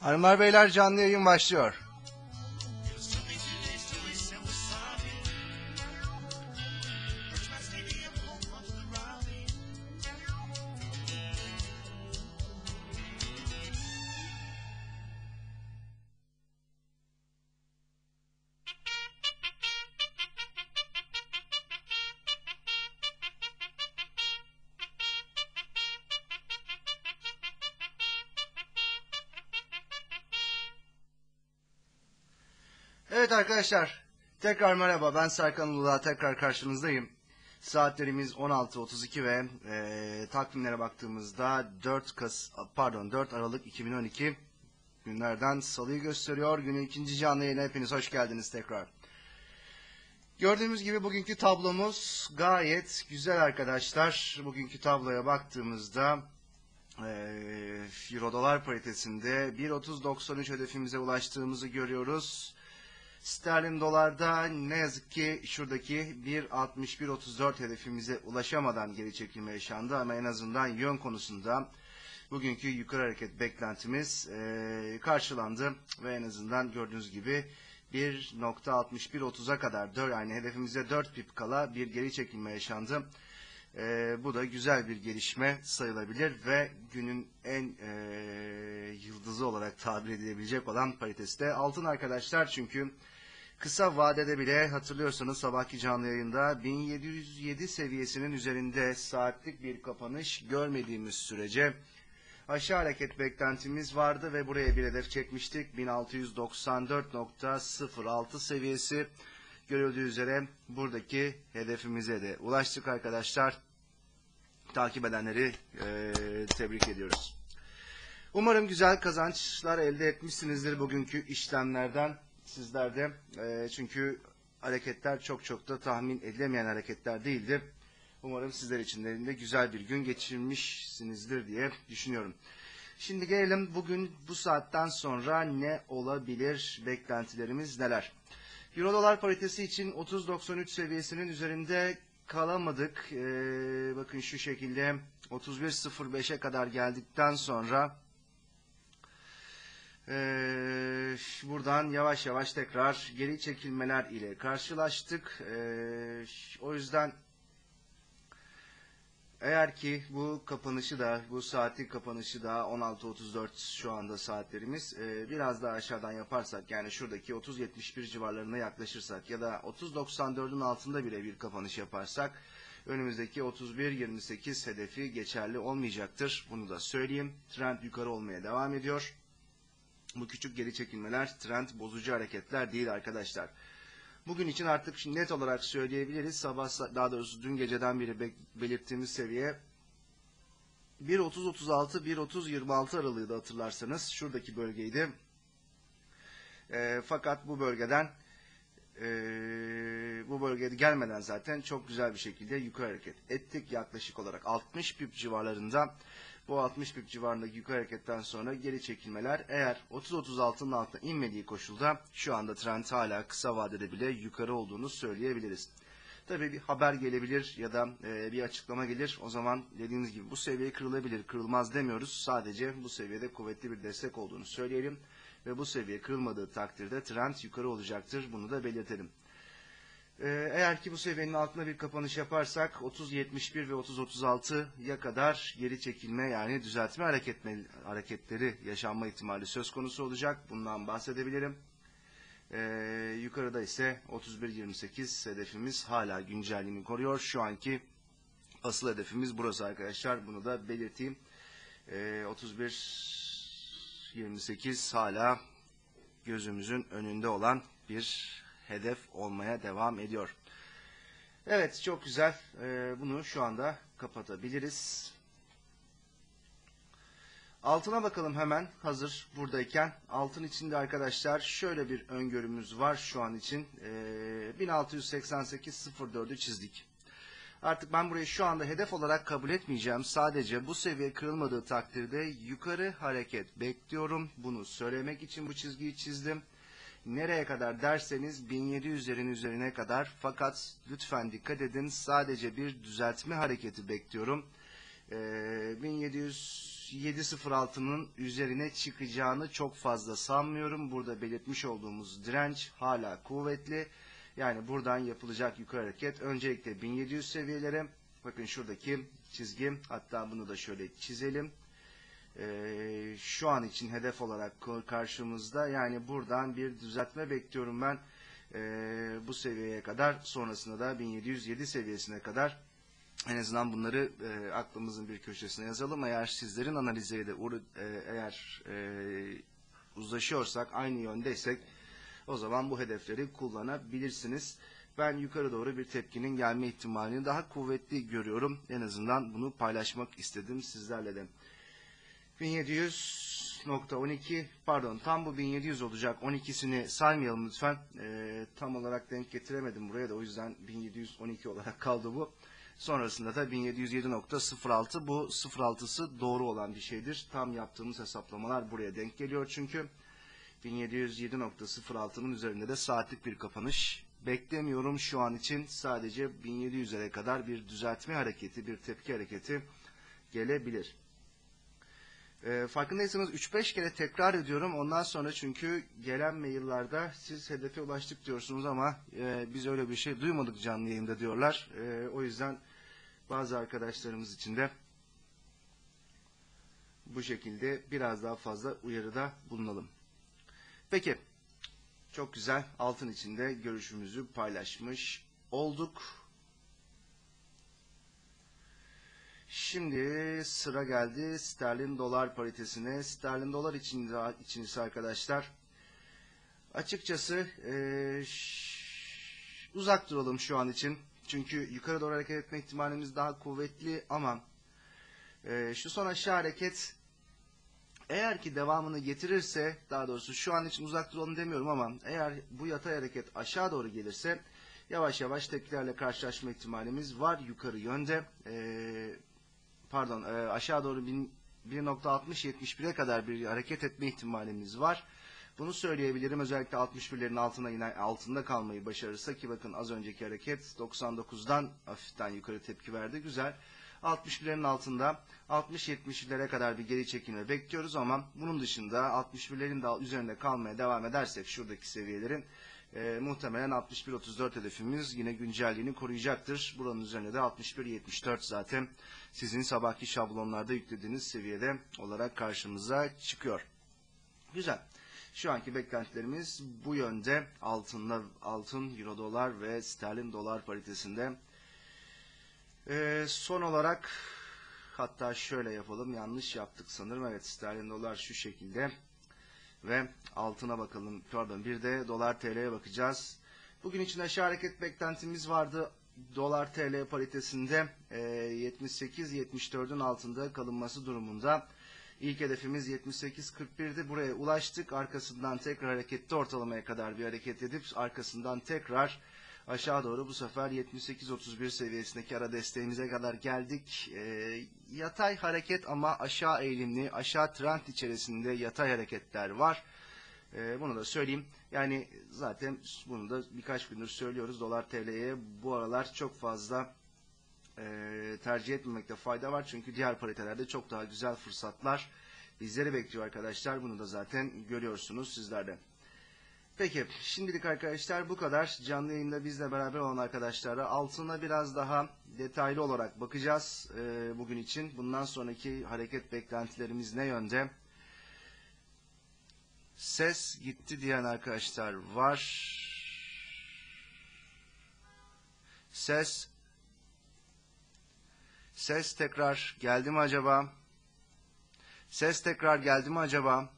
Hanımlar beyler canlı yayın başlıyor. Evet arkadaşlar, tekrar merhaba. Ben Serkan Uludağ, tekrar karşınızdayım. Saatlerimiz 16.32 ve e, takvimlere baktığımızda 4 Kas pardon 4 Aralık 2012 günlerden Salı'yı gösteriyor. Günün ikinci canlı yayına hepiniz hoş geldiniz tekrar. Gördüğümüz gibi bugünkü tablomuz gayet güzel arkadaşlar. Bugünkü tabloya baktığımızda e, Euro dolar paritesinde 1.30.93 hedefimize ulaştığımızı görüyoruz. Sterlin dolarda ne yazık ki şuradaki 1.61.34 hedefimize ulaşamadan geri çekilme yaşandı ama en azından yön konusunda bugünkü yukarı hareket beklentimiz e, karşılandı ve en azından gördüğünüz gibi 1.61.30'a kadar dör, yani hedefimize 4 pip kala bir geri çekilme yaşandı. E, bu da güzel bir gelişme sayılabilir ve günün en e, yıldızı olarak tabir edilebilecek olan paritesi de altın arkadaşlar. Çünkü kısa vadede bile hatırlıyorsanız sabahki canlı yayında 1707 seviyesinin üzerinde saatlik bir kapanış görmediğimiz sürece aşağı hareket beklentimiz vardı ve buraya bir hedef çekmiştik. 1694.06 seviyesi görüldüğü üzere buradaki hedefimize de ulaştık arkadaşlar. Takip edenleri e, tebrik ediyoruz. Umarım güzel kazançlar elde etmişsinizdir bugünkü işlemlerden sizler de. E, çünkü hareketler çok çok da tahmin edilemeyen hareketler değildi. Umarım sizler için de güzel bir gün geçirmişsinizdir diye düşünüyorum. Şimdi gelelim bugün bu saatten sonra ne olabilir, beklentilerimiz neler? Euro dolar paritesi için 30.93 seviyesinin üzerinde kalamadık. Ee, bakın şu şekilde 31.05'e kadar geldikten sonra ee, buradan yavaş yavaş tekrar geri çekilmeler ile karşılaştık. Ee, o yüzden eğer ki bu kapanışı da, bu saatlik kapanışı da 16.34 şu anda saatlerimiz e, biraz daha aşağıdan yaparsak yani şuradaki 30.71 civarlarına yaklaşırsak ya da 30.94'ün altında bile bir kapanış yaparsak önümüzdeki 31.28 hedefi geçerli olmayacaktır. Bunu da söyleyeyim. Trend yukarı olmaya devam ediyor. Bu küçük geri çekilmeler trend bozucu hareketler değil arkadaşlar. Bugün için artık net olarak söyleyebiliriz. Sabah daha doğrusu dün geceden beri be belirttiğimiz seviye 1.30-36, 1.30-26 aralığı da hatırlarsanız şuradaki bölgeydi. E, fakat bu bölgeden e, bu bölgede gelmeden zaten çok güzel bir şekilde yukarı hareket ettik. Yaklaşık olarak 60 pip civarlarında bu 60 pip civarındaki yukarı hareketten sonra geri çekilmeler eğer 30-36'nın altına inmediği koşulda şu anda trend hala kısa vadede bile yukarı olduğunu söyleyebiliriz. Tabii bir haber gelebilir ya da e, bir açıklama gelir. O zaman dediğimiz gibi bu seviye kırılabilir, kırılmaz demiyoruz. Sadece bu seviyede kuvvetli bir destek olduğunu söyleyelim. Ve bu seviye kırılmadığı takdirde trend yukarı olacaktır. Bunu da belirtelim. Ee, eğer ki bu seviyenin altına bir kapanış yaparsak 30.71 ve 30.36'ya kadar geri çekilme yani düzeltme hareketleri yaşanma ihtimali söz konusu olacak. Bundan bahsedebilirim. Ee, yukarıda ise 31.28 hedefimiz hala güncelliğini koruyor. Şu anki asıl hedefimiz burası arkadaşlar. Bunu da belirteyim. Ee, 31.28 hala gözümüzün önünde olan bir hedef olmaya devam ediyor. Evet çok güzel. Ee, bunu şu anda kapatabiliriz. Altına bakalım hemen hazır buradayken. Altın içinde arkadaşlar şöyle bir öngörümüz var şu an için. Ee, 1688.04'ü çizdik. Artık ben burayı şu anda hedef olarak kabul etmeyeceğim. Sadece bu seviye kırılmadığı takdirde yukarı hareket bekliyorum. Bunu söylemek için bu çizgiyi çizdim. Nereye kadar derseniz 1700'lerin üzerine kadar fakat lütfen dikkat edin sadece bir düzeltme hareketi bekliyorum. Ee, 1700 7.06'nın üzerine çıkacağını çok fazla sanmıyorum. Burada belirtmiş olduğumuz direnç hala kuvvetli. Yani buradan yapılacak yukarı hareket öncelikle 1700 seviyelere bakın şuradaki çizgi hatta bunu da şöyle çizelim. Ee, şu an için hedef olarak karşımızda yani buradan bir düzeltme bekliyorum ben Ee, bu seviyeye kadar sonrasında da 1707 seviyesine kadar en azından bunları e, aklımızın bir köşesine yazalım. Eğer sizlerin analizleriyle uğra- e, eğer e, uzlaşıyorsak, aynı yöndeysek o zaman bu hedefleri kullanabilirsiniz. Ben yukarı doğru bir tepkinin gelme ihtimalini daha kuvvetli görüyorum. En azından bunu paylaşmak istedim sizlerle de. 1700.12 pardon tam bu 1700 olacak 12'sini saymayalım lütfen. Ee, tam olarak denk getiremedim buraya da o yüzden 1712 olarak kaldı bu. Sonrasında da 1707.06 bu 06'sı doğru olan bir şeydir. Tam yaptığımız hesaplamalar buraya denk geliyor çünkü 1707.06'nın üzerinde de saatlik bir kapanış beklemiyorum şu an için. Sadece 1700'lere kadar bir düzeltme hareketi, bir tepki hareketi gelebilir. E, farkındaysanız 3-5 kere tekrar ediyorum. Ondan sonra çünkü gelen maillerde siz hedefe ulaştık diyorsunuz ama e, biz öyle bir şey duymadık canlı yayında diyorlar. E, o yüzden bazı arkadaşlarımız için de bu şekilde biraz daha fazla uyarıda bulunalım. Peki. Çok güzel. Altın içinde görüşümüzü paylaşmış olduk. Şimdi sıra geldi sterlin dolar paritesine. Sterlin dolar için, için arkadaşlar açıkçası e, uzak duralım şu an için. Çünkü yukarı doğru hareket etme ihtimalimiz daha kuvvetli ama e, şu son aşağı hareket eğer ki devamını getirirse, daha doğrusu şu an için uzak duralım demiyorum ama eğer bu yatay hareket aşağı doğru gelirse yavaş yavaş tepkilerle karşılaşma ihtimalimiz var yukarı yönde. Ee, pardon e, aşağı doğru bin- 1.60-71'e kadar bir hareket etme ihtimalimiz var. Bunu söyleyebilirim. Özellikle 61'lerin altına yine altında kalmayı başarırsa ki bakın az önceki hareket 99'dan hafiften yukarı tepki verdi. Güzel. 61'lerin altında 60-70'lere kadar bir geri çekilme bekliyoruz ama bunun dışında 61'lerin de üzerinde kalmaya devam edersek şuradaki seviyelerin e, muhtemelen 61-34 hedefimiz yine güncelliğini koruyacaktır. Buranın üzerinde de 61-74 zaten sizin sabahki şablonlarda yüklediğiniz seviyede olarak karşımıza çıkıyor. Güzel. Şu anki beklentilerimiz bu yönde altınla altın, euro dolar ve sterlin dolar paritesinde. Ee, son olarak hatta şöyle yapalım yanlış yaptık sanırım evet sterlin dolar şu şekilde ve altına bakalım pardon bir de dolar TL'ye bakacağız. Bugün için aşağı hareket beklentimiz vardı dolar TL paritesinde e, 78-74'ün altında kalınması durumunda. İlk hedefimiz 78.41'di. Buraya ulaştık. Arkasından tekrar hareketli ortalamaya kadar bir hareket edip arkasından tekrar aşağı doğru bu sefer 78.31 seviyesindeki ara desteğimize kadar geldik. Ee, yatay hareket ama aşağı eğilimli, aşağı trend içerisinde yatay hareketler var. Ee, bunu da söyleyeyim. Yani zaten bunu da birkaç gündür söylüyoruz. Dolar TL'ye bu aralar çok fazla e, tercih etmemekte fayda var. Çünkü diğer paritelerde çok daha güzel fırsatlar bizleri bekliyor arkadaşlar. Bunu da zaten görüyorsunuz sizler de. Peki şimdilik arkadaşlar bu kadar. Canlı yayında bizle beraber olan arkadaşlara altına biraz daha detaylı olarak bakacağız e, bugün için. Bundan sonraki hareket beklentilerimiz ne yönde? Ses gitti diyen arkadaşlar var. Ses Ses tekrar geldi mi acaba? Ses tekrar geldi mi acaba?